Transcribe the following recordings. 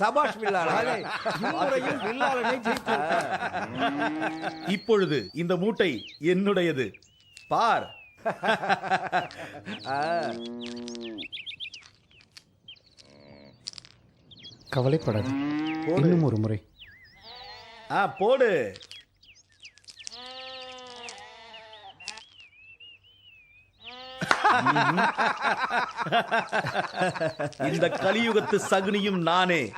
சபாஷ் இம்முறையும் ஜெயித்து இப்பொழுது இந்த மூட்டை என்னுடையது. பார். கவலைப்படாது. இன்னும் ஒரு முறை. ஆ போடு. இந்த கலியுகத்து சகுனியும் நானே.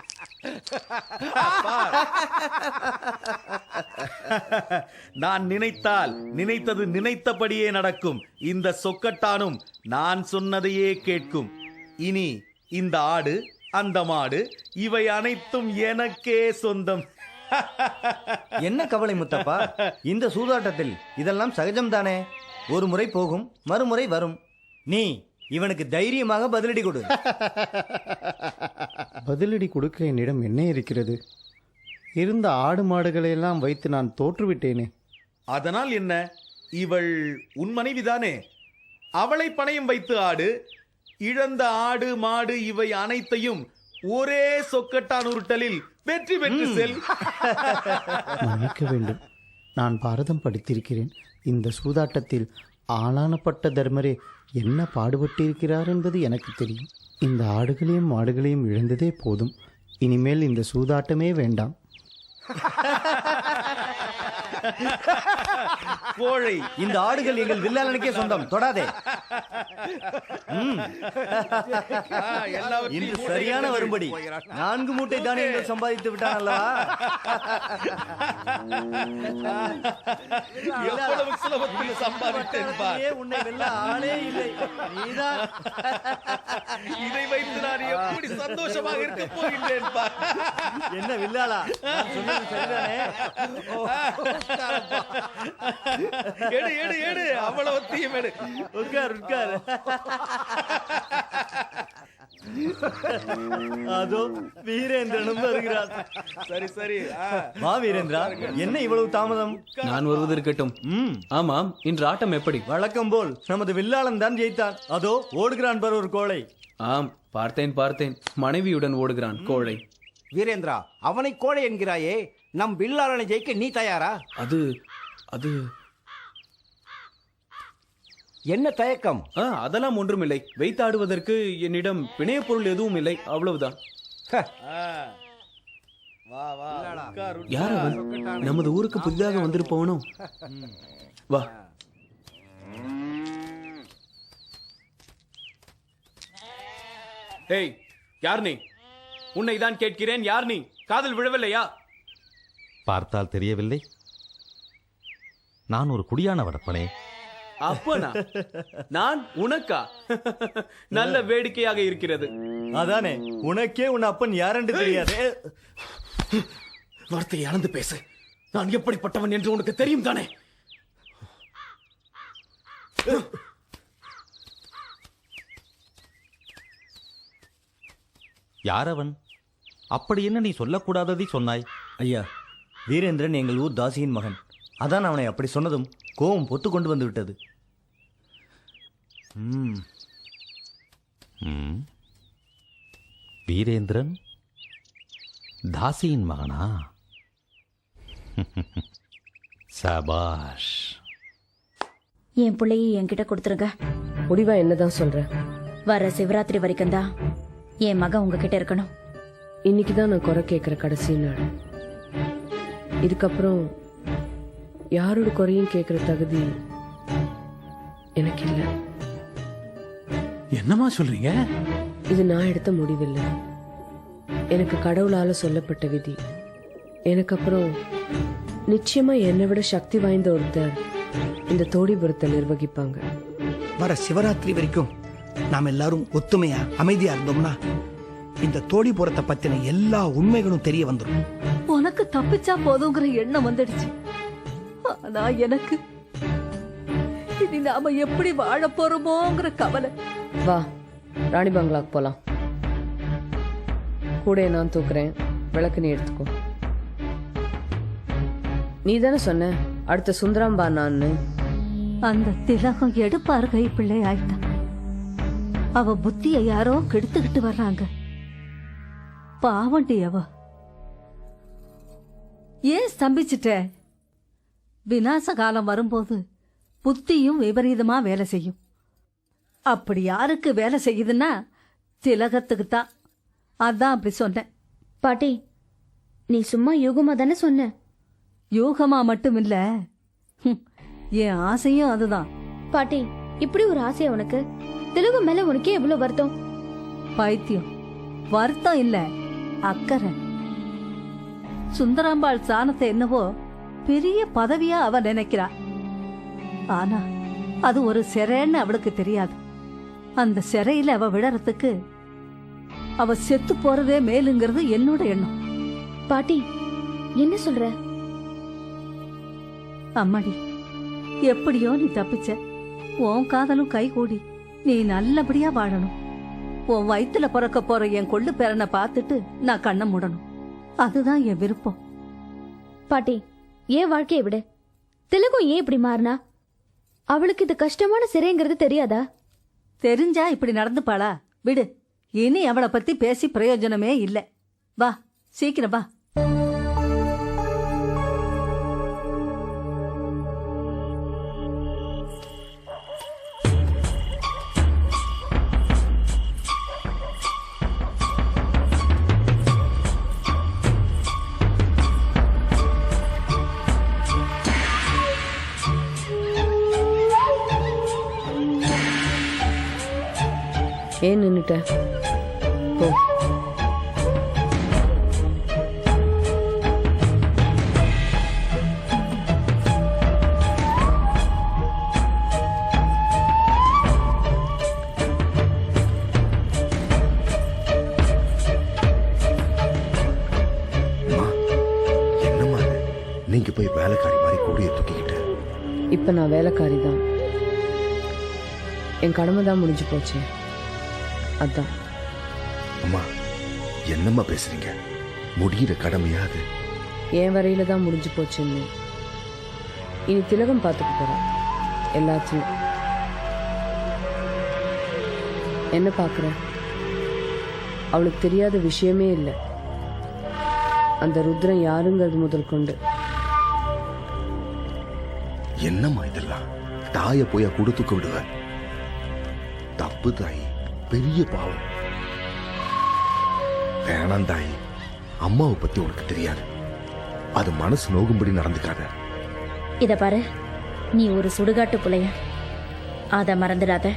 நான் நினைத்தால் நினைத்தது நினைத்தபடியே நடக்கும். இந்த சொக்கட்டானும் நான் சொன்னதையே கேட்கும். இனி இந்த ஆடு அந்த மாடு இவை அனைத்தும் எனக்கே சொந்தம். என்ன கவலை முத்தப்பா? இந்த சூதாட்டத்தில் இதெல்லாம் சகஜம்தானே? ஒரு முறை போகும் மறுமுறை வரும். நீ இவனுக்கு தைரியமாக பதிலடி கொடு. பதிலடி கொடுக்க என்னிடம் என்ன இருக்கிறது? இருந்த ஆடு மாடுகளை எல்லாம் வைத்து நான் தோற்றுவிட்டேனே. அதனால் என்ன? இவள் உன் மனைவிதானே அவளை பணயம் வைத்து ஆடு இழந்த ஆடு மாடு இவை அனைத்தையும் ஒரே சொக்கட்டான் உருட்டலில் வெற்றி பெற்று செல். மன்னிக்க வேண்டும். நான் பாரதம் படித்திருக்கிறேன். இந்த சூதாட்டத்தில் ஆளானப்பட்ட தர்மரே என்ன பாடுபட்டிருக்கிறார் என்பது எனக்கு தெரியும். இந்த ஆடுகளையும் மாடுகளையும் இழந்ததே போதும். இனிமேல் இந்த சூதாட்டமே வேண்டாம். கோழை இந்த ஆடுகள் எங்கள் வில்லாளனுக்கே சொந்தம். தொடாதே. இன்று சரியான. வரும்படி. நான்கு மூட்டை தானியங்கள் சம்பாதித்து விட்டான் அல்லவா? எவ்வளவு சுலபத்தில் சம்பாதித்தேன் பார். ஏ, உன்னை வெல்ல ஆளே இல்லை. நீதான். இதை வைத்து நான் எப்படி சந்தோஷமாக இருக்க போகின்றேன் பார். என்ன வில்லாளா? சொன்னது சரிதானே? எடு எடு எடு. அவ்வளவத்தையும் எடு. உட்கார் உட்கார். அதோ வீரேந்திரனும் வருகிறார். சரி சரி. ஆ. வா வீரேந்திரா. என்ன இவ்வளவு தாமதம்? நான் வருவது இருக்கட்டும். ம். ஆமாம் இன்று ஆட்டம் எப்படி? வழக்கம் போல் நமது வில்லாளன் தான் ஜெயித்தான் அதோ ஓடுகிறான் பார் ஒரு கோழை. ஆம் பார்த்தேன் பார்த்தேன். மனைவியுடன் ஓடுகிறான் கோழை. வீரேந்திரா அவனை கோழை என்கிறாயே. நம் வில்லாளனை ஜெயிக்க நீ தயாரா? அது அது என்ன தயக்கம்? ஆ அதெல்லாம் ஒன்றுமில்லை. வைத்தாடுவதற்கு என்னிடம் பிணையப் பொருள் எதுவும் இல்லை. அவ்வளவுதான். யார் அவன்? நமது ஊருக்கு புதிதாக வந்திருப்பவனோ? வா. ஏய் யார் நீ? உன்னை தான் கேட்கிறேன். யார் நீ? காதல் விழவில்லையா? பார்த்தால் தெரியவில்லை. நான் ஒரு குடியான வடப்பனே. அப்பனா? நான் உனக்கா? நல்ல வேடிக்கையாக இருக்கிறது. அதானே உனக்கே உன் அப்பன் யாரென்று தெரியாது. வார்த்தையை அளந்து பேசு. நான் எப்படிப்பட்டவன் என்று உனக்கு தெரியும் தானே? யார் அவன் அப்படி என்ன நீ சொல்லக்கூடாததை சொன்னாய்? ஐயா வீரேந்திரன் எங்கள் ஊர் தாசியின் மகன். அதான் அவனை அப்படி சொன்னதும் கோபம் பொத்து கொண்டு வந்து விட்டது. வீரேந்திரன்? தாசியின் மகனா? சபாஷ். என் பிள்ளையை என்கிட்ட கொடுத்துருங்க. முடிவா என்னதான் சொல்ற? வர சிவராத்திரி வரைக்கும் தான் என் மகன் உங்ககிட்ட இருக்கணும். இன்னைக்கு தான் நான் குறை கேட்குற கடைசி நாள். இதுக்கப்புறம் யாரோட குறையும் கேட்குற தகுதி எனக்கு இல்லை என்னமா சொல்றீங்க? இது நான் எடுத்த முடிவில்லை. எனக்கு கடவுளால சொல்லப்பட்ட விதி. எனக்கு அப்புறம் நிச்சயமா என்னை விட சக்தி வாய்ந்த ஒருத்தர் இந்த தோடிபுரத்தை நிர்வகிப்பாங்க. வர சிவராத்திரி வரைக்கும் நாம் எல்லாரும் ஒத்துமையா அமைதியா இருந்தோம்னா இந்த தோடிபுரத்தை பத்தின எல்லா உண்மைகளும் தெரிய வந்துடும் உனக்கு தப்பிச்சா போதுங்கிற எண்ணம் வந்துடுச்சு. ஆனா எனக்கு இனி நாம எப்படி வாழ போறோமோங்கிற கவலை. வா ராணி பங்களாக்கு போலாம். கூட நான் தூக்குறேன். விளக்கு நீ எடுத்துக்கோ. நீ தானே சொன்ன அடுத்த சுந்தராம்பா நான்னு. அந்த திலகம் எடுப்பார் கை பிள்ளை ஆயிட்டான் அவ புத்திய யாரோ கெடுத்துக்கிட்டு வர்றாங்க. பாவண்டி அவ. ஏன் ஸ்தம்பிச்சிட்ட? விநாச காலம் வரும்போது புத்தியும் விபரீதமா வேலை செய்யும். அப்படி யாருக்கு வேலை செய்யுதுன்னா திலகத்துக்கு தான். அதான் அப்படி சொன்னேன். பாட்டி நீ சும்மா யூகமா தானே சொன்ன? யூகமா மட்டும் இல்ல என் ஆசையும் அதுதான். பாட்டி இப்படி ஒரு ஆசையா உனக்கு? தெலுங்கு மேல உனக்கே எவ்வளவு வருத்தம்? பைத்தியம். வருத்தம் இல்ல. அக்கறை. சுந்தராம்பாள் சாணத்தை என்னவோ பெரிய பதவியா அவ நினைக்கிறா. ஆனா அது ஒரு சிறைன்னு அவளுக்கு தெரியாது. அந்த சிறையில அவ விழறதுக்கு அவ செத்து போறதே மேலுங்கிறது என்னோட எண்ணம். பாட்டி என்ன சொல்ற? அம்மாடி எப்படியோ நீ தப்பிச்ச. உன் காதலும் கைகூடி நீ நல்லபடியா வாழணும். உன் வயித்துல பிறக்க போற என் கொள்ளு பேரனை பார்த்துட்டு நான் கண்ணை மூடணும். அதுதான் என் விருப்பம். பாட்டி ஏன் வாழ்க்கையை விடு? தெலுங்கும் ஏன் இப்படி மாறினா? அவளுக்கு இது கஷ்டமான சிறைங்கிறது தெரியாதா? தெரிஞ்சா இப்படி நடந்துப்பாளா? விடு இனி அவளை பத்தி பேசி பிரயோஜனமே இல்லை. வா சீக்கிரம் வா. நின்னுட்ட போ? நீங்க போய் வேலைக்காரி மாதிரி கூடிய தூக்கிக்கிட்டு. இப்ப நான் வேலைக்காரி தான். என் கடமை தான் முடிஞ்சு போச்சு. அதான். அம்மா என்னம்மா பேசுறீங்க? முடிகிற கடமையா அது? என் வரையில தான் முடிஞ்சு போச்சுன்னு இனி திலகம் பார்த்துக்க போறான் எல்லாத்தையும். என்ன பார்க்குற? அவளுக்கு தெரியாத விஷயமே இல்லை. அந்த ருத்ரன் யாருங்கிறது முதல் கொண்டு. என்னம்மா இதெல்லாம்? தாய போய் கொடுத்துக்க விடுவ. தப்பு தாயி பெரிய பாவம். வேணாம் தாயி. அம்மாவை பத்தி உனக்கு தெரியாது. அது மனசு நோகும்படி நடந்துக்காத. இத பாரு. நீ ஒரு சுடுகாட்டு புலைய. அத மறந்துடாத.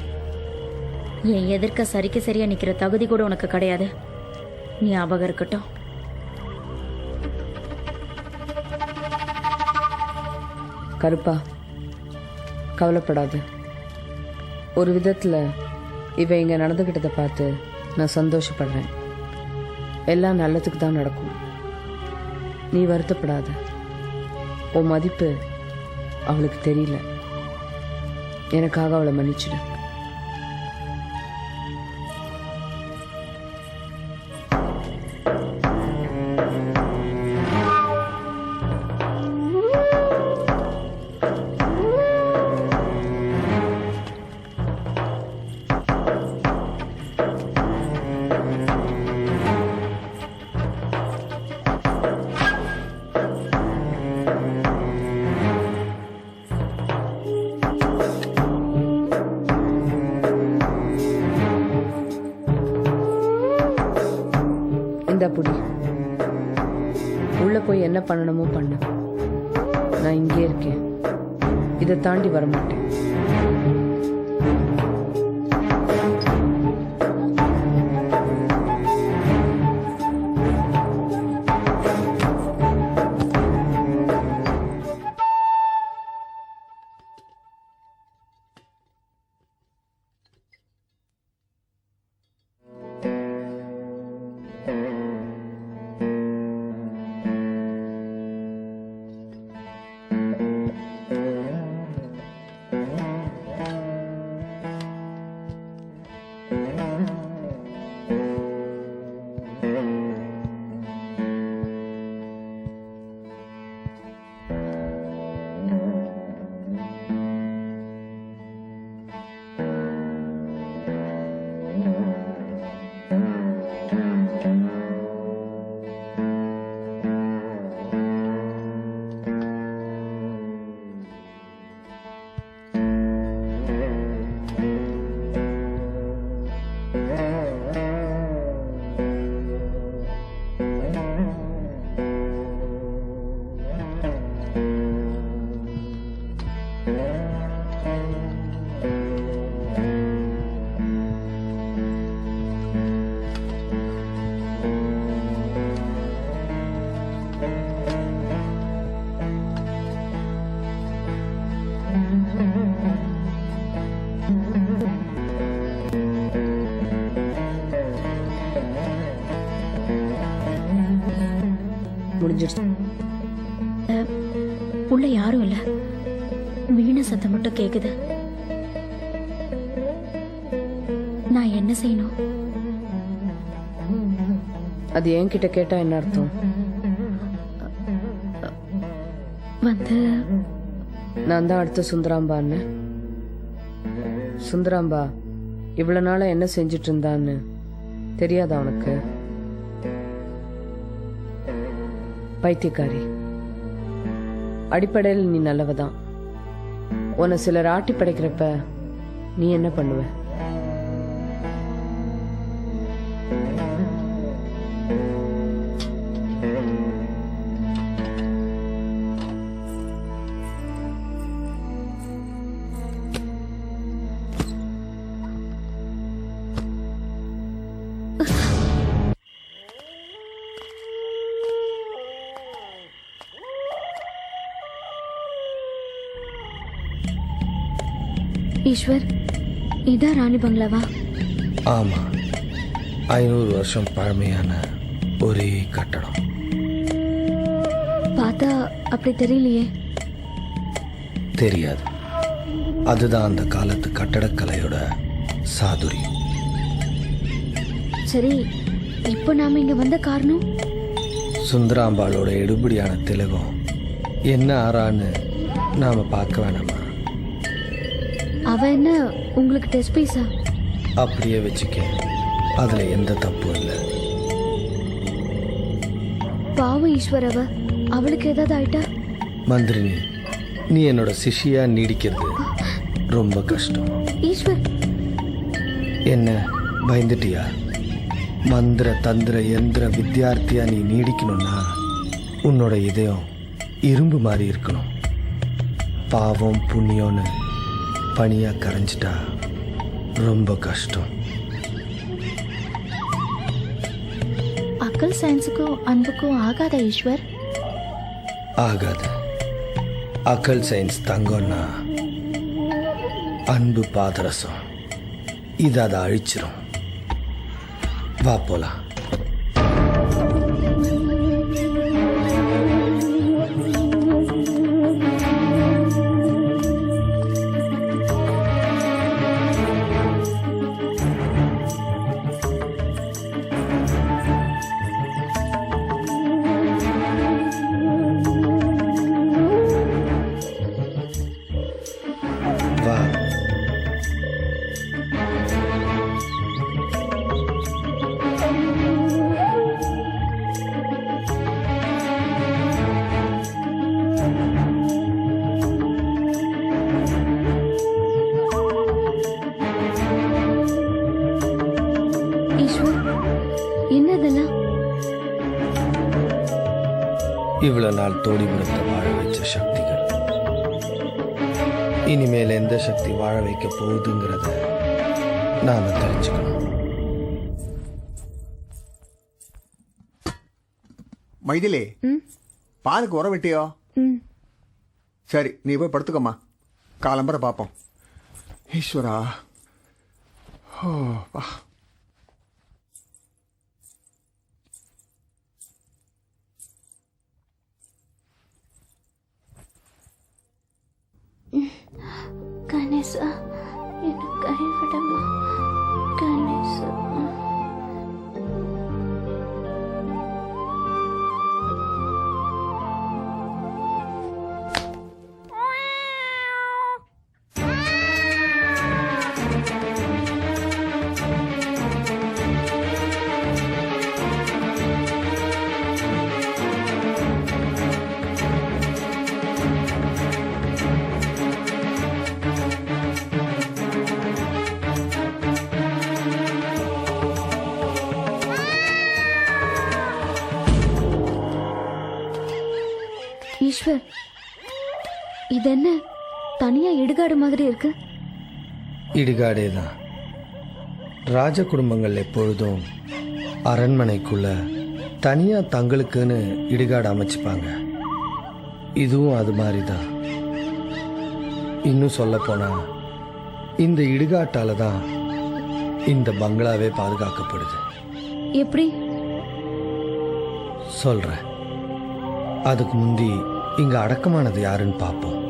என் எதிர்க்க சரிக்கு சரியா நிக்கிற தகுதி கூட உனக்கு கிடையாது. ஞாபகம் இருக்கட்டும் கருப்பா கவலைப்படாத. ஒரு விதத்தில் இவன் இங்கே நடந்துக்கிட்டதை பார்த்து நான் சந்தோஷப்படுறேன். எல்லாம் நல்லதுக்கு தான் நடக்கும். நீ வருத்தப்படாத. உன் மதிப்பு அவளுக்கு தெரியல. எனக்காக அவளை மன்னிச்சிடு. இந்த புடி உள்ள போய் என்ன பண்ணணுமோ பண்ணு. நான் இங்கே இருக்கேன். இதை தாண்டி வரமாட்டேன். முடிஞ்சிடுச்சு உள்ள யாரும் இல்ல. வீண சத்தம் மட்டும் கேக்குது. நான் என்ன செய்யணும்? அது என்கிட்ட கேட்டா என்ன அர்த்தம்? வந்து நான் தான் அடுத்த சுந்தராம்பான்னு சுந்தராம்பா இவ்வளவு நாளா என்ன செஞ்சுட்டு இருந்தான்னு தெரியாதா உனக்கு? பைத்தியக்காரி. அடிப்படையில் நீ நல்லவதான். உன்னை சிலர் ஆட்டி படைக்கிறப்ப நீ என்ன பண்ணுவ? ஈஸ்வர் இதான் ராணி பங்களாவா? ஆமா ஐநூறு வருஷம் பழமையான ஒரே கட்டடம். பார்த்தா அப்படி தெரியலையே. தெரியாது. அதுதான் அந்த காலத்து கட்டடக்கலையோட சாதுரியம். சரி இப்போ நாம இங்க வந்த காரணம்? சுந்தராம்பாளோட எடுபடியான திலகம் என்ன ஆறான்னு நாம பார்க்க வேணாமா? அவ என்ன உங்களுக்கு டெஸ்ட் பீஸா அப்படியே வச்சுக்க. அதுல எந்த தப்பும் இல்லை. பாவம் ஈஸ்வர் அவ. அவளுக்கு ஏதாவது ஆயிட்டா? மந்திரினி நீ என்னோட சிஷ்யா நீடிக்கிறது ரொம்ப கஷ்டம். ஈஸ்வர். என்ன பயந்துட்டியா? மந்திர தந்திர எந்திர வித்தியார்த்தியா நீ நீடிக்கணும்னா உன்னோட இதயம் இரும்பு மாதிரி இருக்கணும். பாவம் புண்ணியம்னு பனியா கரைஞ்சிட்டா ரொம்ப கஷ்டம். அக்கல் சயின்ஸுக்கும் அன்புக்கும் ஆகாத ஈஸ்வர்? ஆகாது. அக்கல் சயின்ஸ் தங்கம்னா அன்பு பாதரசம். இது அதை அழிச்சிரும். வா போலாம். நாள் தோடிபுரத்தை வாழ வச்ச சக்திகள். இனிமேல் எந்த சக்தி வாழ வைக்க போகுதுங்கிறத நாம தெரிஞ்சுக்கணும். மைதிலி பாலுக்கு உரம் விட்டியோ? சரி நீ போய் படுத்துக்கம்மா. காலம்பரை பார்ப்போம். ஈஸ்வரா. ஓ வா. ప్లీజ్ ఎను కైవిడమ్మా ஈஸ்வர் இது என்ன தனியா இடுகாடு மாதிரி இருக்கு? இடுகாடே தான் ராஜ குடும்பங்கள் எப்பொழுதும் அரண்மனைக்குள்ள தனியா தங்களுக்குன்னு இடுகாடு அமைச்சுப்பாங்க. இதுவும் அது மாதிரி தான் இன்னும் சொல்ல போனா இந்த இடுகாட்டால தான் இந்த பங்களாவே பாதுகாக்கப்படுது. எப்படி? சொல்றேன். அதுக்கு முந்தி இங்க அடக்கமானது யாருன்னு பார்ப்போம்.